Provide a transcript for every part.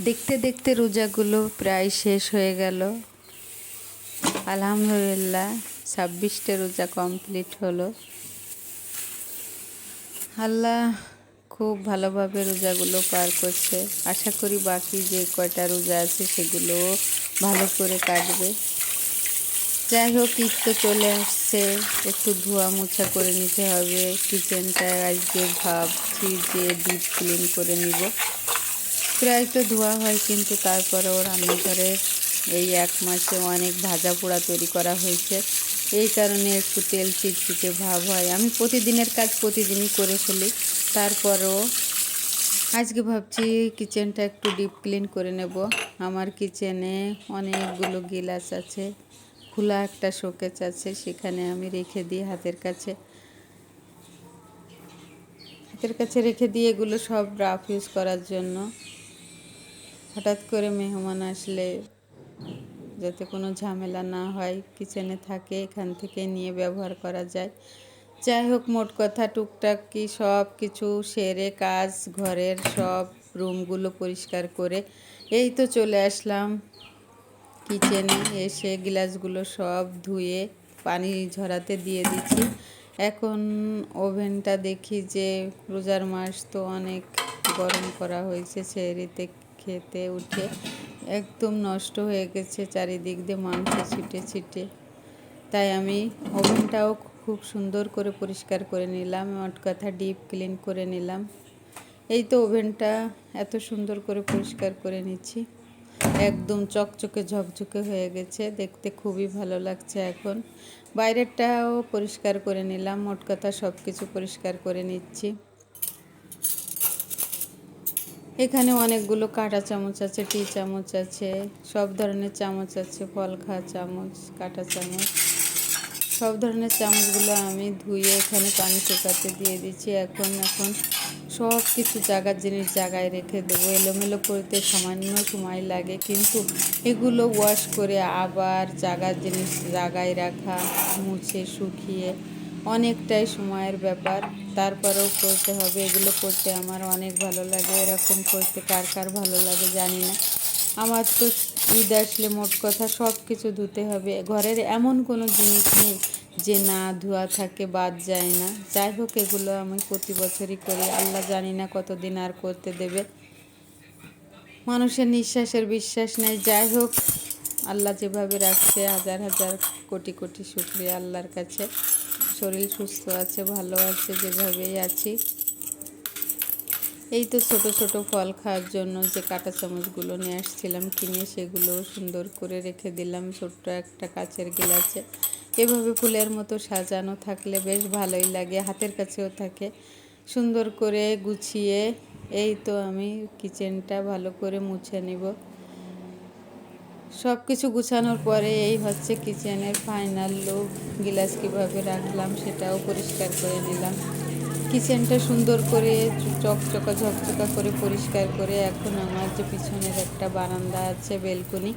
দেখতে দেখতে রোজাগুলো প্রায় শেষ হয়ে গেল। আলহামদুলিল্লাহ, ছাব্বিশটা রোজা কমপ্লিট হলো। আল্লাহ খুব ভালোভাবে রোজাগুলো পার করছে। আশা করি বাকি যে কয়টা রোজা আছে সেগুলো ভালো করে কাটবে। যাই হোক, ঈদ তো চলে আসছে। একটু ধোয়া মোছা করে নিতে হবে। কিচেনটা আজকে ভাবছি যে ডিপ ক্লিন করে নিব। প্রায় তো ধোয়া হয়, কিন্তু তারপরেও রান্নাঘরে এই এক মাসে অনেক ভাজা পোড়া তৈরি করা হয়েছে। এই কারণে একটু তেল চিটচিটে ভাব হয়। আমি প্রতিদিনের কাজ প্রতিদিনই করে ফেলি। তারপরও আজকে ভাবছি কিচেনটা একটু ডিপ ক্লিন করে নেব। আমার কিচেনে অনেকগুলো গিলাস আছে, খোলা একটা শোকেচ আছে, সেখানে আমি রেখে দিই হাতের কাছে। হাতের কাছে রেখে দিয়ে এগুলো সব রাফ ইউজ করার জন্য। হঠাৎ করে মেহমান আসলে যাতে কোনো ঝামেলা না হয় কিচেনে থাকে, এখান থেকে নিয়ে ব্যবহার করা যায়। যাই হোক, মোট কথা টুকটাক কি সব কিছু সেরে কাজ, ঘরের সব রুমগুলো পরিষ্কার করে এই তো চলে আসলাম কিচেনে এসে গ্লাসগুলো সব ধুয়ে পানি ঝরাতে দিয়ে দিচ্ছি। এখন ওভেনটা দেখি যে রোজার মাস তো অনেক গরম করা হয়েছে সেরিতে খেতে উঠে একদম নষ্ট হয়ে গেছে, চারিদিক দিয়ে মাংস ছিটে ছিটে। তাই আমি ওভেনটাও খুব সুন্দর করে পরিষ্কার করে নিলাম মোট কথা ডিপ ক্লিন করে নিলাম। এই তো ওভেনটা এত সুন্দর করে পরিষ্কার করে নিচ্ছি। একদম চকচকে ঝকঝকে হয়ে গেছে, দেখতে খুবই ভালো লাগছে এখন। বাইরেরটাও পরিষ্কার করে নিলাম মোট কথা সব কিছু পরিষ্কার করে নিচ্ছি। এখানে অনেকগুলো কাঁটা চামচ আছে, টি চামচ আছে, সব ধরনের চামচ আছে, ফল খাওয়া চামচ, কাঁটা চামচ। সব ধরনের চামচগুলো আমি ধুয়ে এখানে পানি শুকাতে দিয়ে দিচ্ছি। এখন এখন সব কিছু জায়গার জিনিস জায়গায় রেখে দেবো। এলোমেলো করতে সামান্য সময় লাগে, কিন্তু এগুলো ওয়াশ করে আবার জায়গার জিনিস জায়গায় রাখা, মুছে, শুকিয়ে অনেকটাই সময়ের ব্যাপার। তারপরেও করতে হবে। এগুলো করতে আমার অনেক ভালো লাগে। এরকম করতে কার কার ভালো লাগে জানি না। আমার তো ঈদ আসলে মোট কথা সব কিছু ধুতে হবে। ঘরের এমন কোনো জিনিস নেই যে না ধোয়া থাকে, বাদ যায় না। যাই হোক, এগুলো আমি প্রতি বছরই করি। আল্লাহ জানি না কতদিন আর করতে দেবে। মানুষের নিঃশ্বাসের বিশ্বাস নেই। যাই হোক, আল্লাহ যেভাবে রাখছে, হাজার হাজার কোটি কোটি শুক্রিয়া আল্লাহর কাছে। শরীর সুস্থ আছে, ভালো আছে, যেভাবেই আছি। এই তো ছোট ছোট ফল খাওয়ার জন্য যে কাঁটা চামচগুলো নিয়ে আসছিলাম কিনে, সেগুলো সুন্দর করে রেখে দিলাম। ছোট্ট একটা কাচের গিলাসে। এভাবে ফুলের মতো সাজানো থাকলে বেশ ভালোই লাগে, হাতের কাছেও থাকে। সুন্দর করে গুছিয়ে, এই তো আমি কিচেনটা ভালো করে মুছে নিব। সব কিছু গুছানোর পরে এই হচ্ছে কিচেনের ফাইনাল লুক গিলাস কীভাবে রাখলাম সেটাও পরিষ্কার করে নিলাম। কিচেনটা সুন্দর করে চকচকা ঝকচকা করে পরিষ্কার করে এখন আমার যে পিছনের একটা বারান্দা আছে, বেলকনি,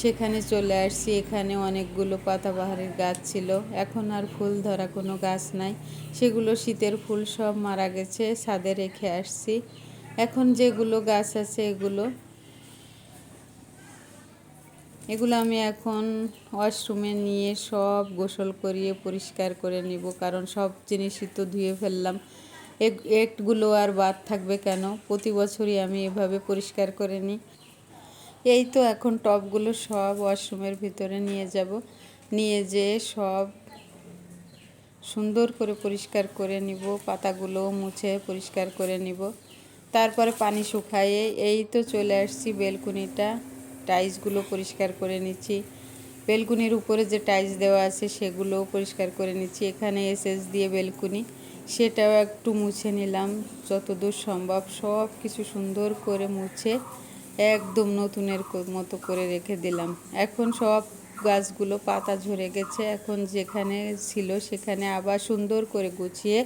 সেখানে চলে আসছি। এখানে অনেকগুলো পাতাবাহারের গাছ ছিল। এখন আর ফুল ধরা কোনো গাছ নাই। সেগুলো শীতের ফুল সব মারা গেছে, ছাদে রেখে আসছি। এখন যেগুলো গাছ আছে এগুলো এগুলো আমি এখন ওয়াশরুমে নিয়ে সব গোসল করিয়ে পরিষ্কার করে নিব, কারণ সব জিনিসই তো ধুয়ে ফেললাম। একগুলো আর বাদ থাকবে কেন? প্রতি বছরই আমি এভাবে পরিষ্কার করে নিই। এই তো এখন টবগুলো সব ওয়াশরুমের ভিতরে নিয়ে যাব। নিয়ে যেয়ে সব সুন্দর করে পরিষ্কার করে নিব পাতাগুলো মুছে পরিষ্কার করে নিব। তারপরে পানি শুকাইয়ে এই তো চলে আসছি বেলকুনিটা। টাইলসগুলো পরিষ্কার করে নিচ্ছি। বেলকুনির উপরে যে টাইলস দেওয়া আছে সেগুলোও পরিষ্কার করে নিচ্ছি। এখানে এসএস দিয়ে বেলকুনি, সেটাও একটু মুছে নিলাম। যতদূর সম্ভব সব কিছু সুন্দর করে মুছে একদম নতুনের মতো করে রেখে দিলাম। এখন সব গাছগুলো পাতা ঝরে গেছে। এখন যেখানে ছিল সেখানে আবার সুন্দর করে গুছিয়ে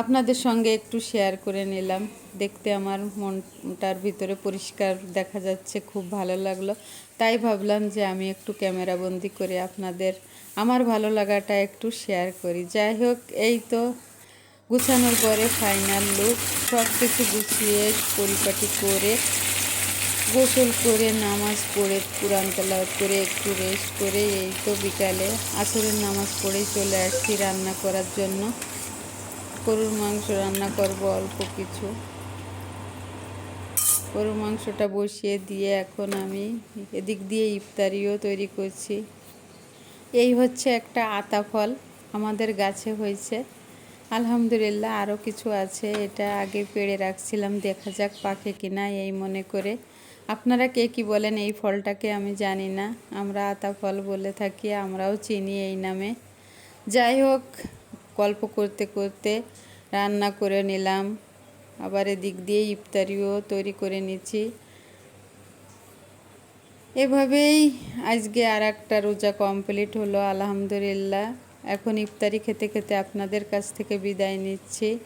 আপনাদের সঙ্গে একটু শেয়ার করে নিলাম। দেখতে আমার মনটার ভিতরে পরিষ্কার দেখা যাচ্ছে, খুব ভালো লাগল। তাই ভাবলাম যে আমি একটু ক্যামেরা বন্দি করে আপনাদের, আমার ভালো লাগাটা একটু শেয়ার করি। যাই হোক, এই তো গুছানোর পরে ফাইনাল লুক সব কিছু গুছিয়ে পরিপাটি করে, গোসল করে, নামাজ পড়ে, কোরআন তেলাওয়াত করে, একটু রেস্ট করে, এই তো বিকালে আসরের নামাজ পড়েই চলে আসছি রান্না করার জন্য। গরুর মাংস রান্না করব অল্প কিছু। গরুর মাংসটা বসিয়ে দিয়ে এখন আমি এদিক দিয়ে ইফতারিও তৈরি করছি। এই হচ্ছে একটা আতা ফল আমাদের গাছে হয়েছে। আলহামদুলিল্লাহ আরও কিছু আছে, এটা আগে পেড়ে রাখছিলাম, দেখা যাক পাকে কিনা এই মনে করে। আপনারা কে কি বলেন এই ফলটাকে আমি জানি না, আমরা আতা ফল বলে থাকি, আমরাও চিনি এই নামে। যাই হোক গল্প করতে করতে রান্না করে নিলাম। আবার এদিক দিয়ে ইফতারিও তৈরি করে নিচ্ছি। এভাবেই আজকে আর একটা রোজা কমপ্লিট হলো, আলহামদুলিল্লাহ। এখন ইফতারি খেতে খেতে আপনাদের কাছ থেকে বিদায় নিচ্ছি।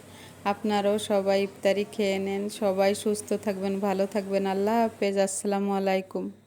আপনারাও সবাই ইফতারি খেয়ে নেন, সবাই সুস্থ থাকবেন, ভালো থাকবেন। আল্লাহ হাফেজ, আসসালামু আলাইকুম।